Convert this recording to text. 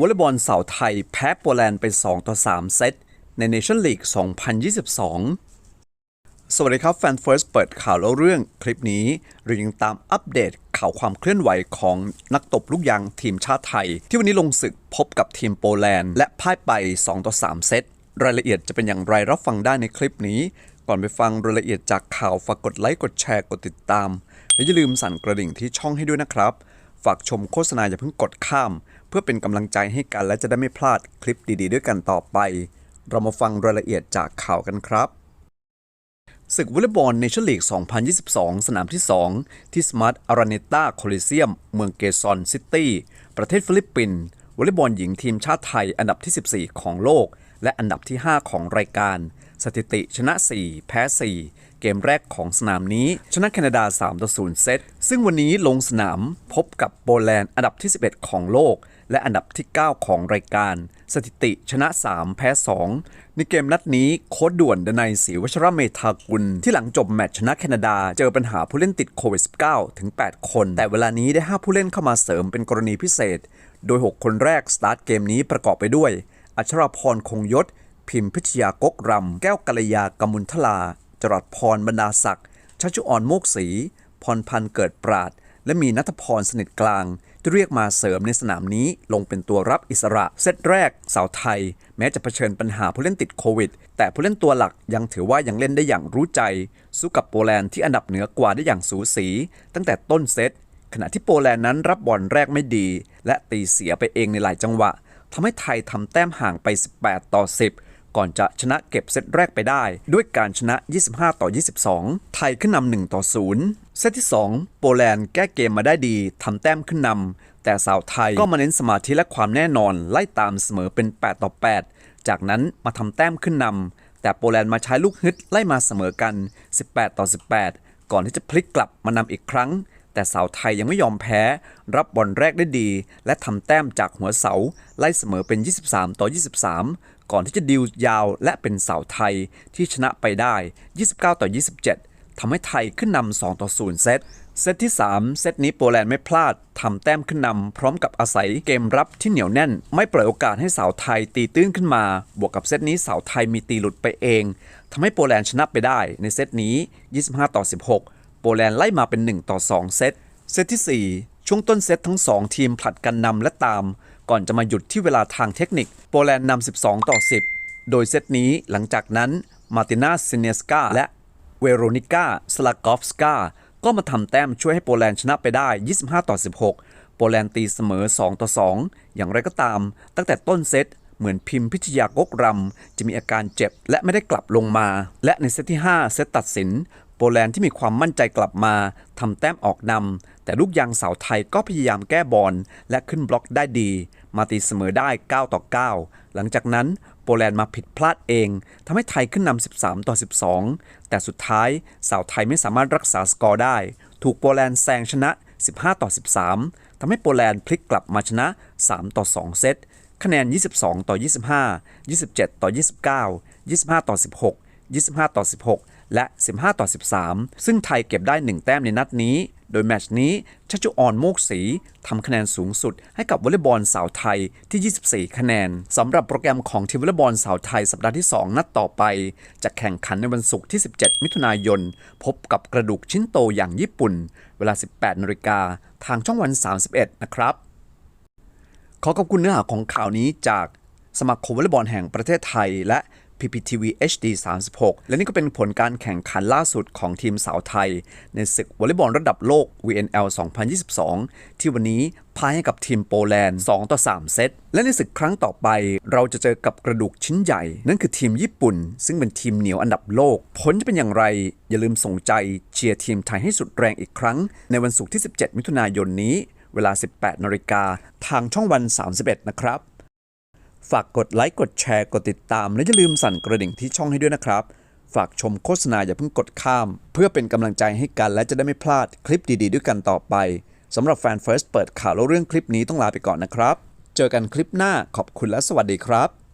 วอลเลย์บอลสาวไทยแพ้โปแลนด์ไป 2 ต่อ 3 เซต ใน Nation League 2022 สวัสดีครับ แฟนเฟิร์สเปิดข่าวแล้วเรื่องคลิปนี้เรายังตามอัปเดตข่าวความเคลื่อนไหวของนักตบลูกยางทีมชาติไทย ที่วันนี้ลงศึกพบกับทีมโปแลนด์ และพ่ายไป 2 ต่อ 3 เซต รายละเอียดจะเป็นอย่างไรรับฟังได้ในคลิปนี้ ก่อนไปฟังรายละเอียดจากข่าวฝากกดไลค์กดแชร์กดติดตาม และอย่าลืมสั่นกระดิ่งที่ช่องให้ด้วยนะครับ ฝากชมโฆษณาอย่าเพิ่งกดข้าม เพื่อเป็นกำลังใจให้กันและจะได้ไม่พลาดคลิปดีๆ ด้วยกันต่อไป เรามาฟังรายละเอียดจากข่าวกันครับศึกวอลเลย์บอลเนชั่นลีก 2022 สนามที่ 2 ที่สมาร์ทอาราเนต้าโคลิเซียม เมืองเกซอนซิตี้ ประเทศฟิลิปปินส์วอลเลย์บอลหญิงทีมชาติไทยอันดับที่ 14 ของโลก และอันดับที่ 5 ของรายการ สถิติชนะ 4 แพ้ 4 เกมแรกของสนามนี้ ชนะแคนาดา3ต่อ0เซต ซึ่งวันนี้ลงสนามพบกับโปแลนด์อันดับที่ 11 ของโลก และอันดับที่ 9 ของรายการ สถิติชนะ 3 แพ้ 2 ในเกมนัดนี้โค้ดด่วนดนัยศรีวัชรเมธากุล ที่หลังจบแมตช์ชนะแคนาดา เจอปัญหาผู้เล่นติดโควิด -19 ถึง 8 คน แต่เวลานี้ได้ 5 ผู้เล่นเข้ามาเสริมเป็นกรณีพิเศษ โดย 6 คนแรกสตาร์ทเกมนี้ประกอบไปด้วย อัชราพรคงยศ พิมพิชยากกรำ แก้วกัลยากมุลทลา จรัสพรบรรดาศักดิ์ชัชุออนโมกศรีพรพันธ์เกิดปราด และมีนัทพรสนิทกลางที่เรียกมาเสริมในสนามนี้ลงเป็นตัวรับอิสระ เซตแรกสาวไทย แม้จะเผชิญปัญหาผู้เล่นติดโควิด แต่ผู้เล่นตัวหลักยังถือว่ายังเล่นได้อย่างรู้ใจ สู้กับโปแลนด์ที่อันดับเหนือกว่าได้อย่างสูสี ตั้งแต่ต้นเซตขณะที่โปแลนด์นั้นรับบอลแรกไม่ดี และตีเสียไปเองในหลายจังหวะทำให้ไทยทำแต้มห่างไป 18 ต่อ 10 ก่อนจะชนะเก็บเซตแรกไปได้ ด้วยการชนะ 25 ต่อ 22 ไทยขึ้นนำ1ต่อ 0 เซตที่ 2 โปแลนด์แก้เกมมาได้ดีทำแต้มขึ้นนำแต่สาวไทยก็มาเน้นสมาธิและความแน่นอนไล่ตามเสมอเป็น 8 ต่อ 8 จากนั้นมาทำแต้มขึ้นนำแต่โปแลนด์มาใช้ลูกฮึดไล่มาเสมอกัน 18 ต่อ 18 ก่อนที่จะพลิกกลับมานำอีกครั้ง แต่สาวไทยยังไม่ยอมแพ้ รับบอลแรกได้ดี และทำแต้มจากหัวเสา ไล่เสมอเป็น 23 ต่อ 23 ก่อนที่จะดิวยาวและเป็นสาวไทยที่ชนะไปได้ 29 ต่อ 27 ทำให้ไทยขึ้นนำ 2 ต่อ 0 เซต เซตที่ 3 เซตนี้โปแลนด์ไม่พลาดทำแต้มขึ้นนำพร้อมกับอาศัยเกมรับที่เหนียวแน่น ไม่ปล่อยโอกาสให้สาวไทยตีตื้นขึ้นมา บวกกับเซตนี้สาวไทยมีตีหลุดไปเองทำให้โปแลนด์ชนะไปได้ในเซตนี้ 25 ต่อ 16 ปแลนด์ไล่มาเป็น 1 ต่อ 2 เซต เซตที่ 4 ช่วงต้นเซตทั้ง 2 ทีมผลัดกันนำและตาม ก่อนจะมาหยุดที่เวลาทางเทคนิค โปแลนด์นำ 12 ต่อ 10 โดยเซตนี้หลังจากนั้นมาตินาซินเนสกาและเวโรนิก้าสลากอฟสกาก็มาทำแต้มช่วยให้โปแลนด์ชนะไปได้ 25 ต่อ 16 โปแลนด์ตีเสมอ 2 ต่อ 2 อย่างไรก็ตาม ตั้งแต่ต้นเซตเหมือนพิมพิชยากกรำ จะมีอาการเจ็บและไม่ได้กลับลงมา และในเซตที่ 5 เซตตัดสิน โปแลนด์ที่มีความมั่นใจกลับมาทำแต้มออกนำแต่ลูกยางสาวไทยก็พยายามแก้บอลและขึ้นบล็อกได้ดี มาตีเสมอได้ 9 ต่อ 9 หลังจากนั้นโปแลนด์มาผิดพลาดเองทำให้ไทยขึ้นนำ 13 ต่อ 12 แต่สุดท้ายสาวไทยไม่สามารถรักษาสกอร์ได้ ถูกโปแลนด์แซงชนะ 15 ต่อ 13ทำให้โปแลนด์พลิกกลับมาชนะ 3 ต่อ 2 เซตคะแนน 22 ต่อ 25 27 ต่อ 29 25 ต่อ 16 25 ต่อ 16 และ 15 ต่อ 13 ซึ่งไทยเก็บได้ 1 แต้มในนัดนี้ โดยแมตช์นี้ชัชุออนโมกศรีทำคะแนนสูงสุดให้กับวอลเลย์บอลสาวไทยที่ 24 คะแนนสำหรับโปรแกรมของทีมวอลเลย์บอลสาวไทยสัปดาห์ที่ 2 นัดต่อไป จะแข่งขันในวันศุกร์ที่ 17 มิถุนายน พบกับกระดูกชิ้นโตอย่างญี่ปุ่น เวลา 18นาฬิกาทางช่องวัน 31 นะครับ ขอขอบคุณเนื้อหาของข่าวนี้จากสมาคมวอลเลย์บอลแห่งประเทศไทยและ PPTV HD 36 และนี่ก็เป็นผลการแข่งขันล่าสุดของทีมสาวไทย ในศึกวอลเลย์บอลระดับโลก VNL 2022 ที่วันนี้พ่ายให้กับทีมโปแลนด์ 2 ต่อ 3 เซต และในศึกครั้งต่อไป เราจะเจอกับกระดูกชิ้นใหญ่ นั่นคือทีมญี่ปุ่น ซึ่งเป็นทีมเหนียวอันดับโลก ผลจะเป็นอย่างไร อย่าลืมส่งใจเชียร์ทีมไทยให้สุดแรงอีกครั้ง ในวันศุกร์ที่ 17 มิถุนายนนี้ เวลา 18นาฬิกาทางช่องวัน 31 นะครับ ฝากกดไลค์กดแชร์กดติดตาม และอย่าลืมสั่นกระดิ่งที่ช่องให้ด้วยนะครับ ฝากชมโฆษณาอย่าเพิ่งกดข้าม เพื่อเป็นกำลังใจให้กันและจะได้ไม่พลาดคลิปดีๆ ด้วยกันต่อไปสำหรับแฟนเฟิร์สเปิดข่าวแล้วเรื่องคลิปนี้ต้องลาไปก่อนนะครับ เจอกันคลิปหน้าขอบคุณและสวัสดีครับ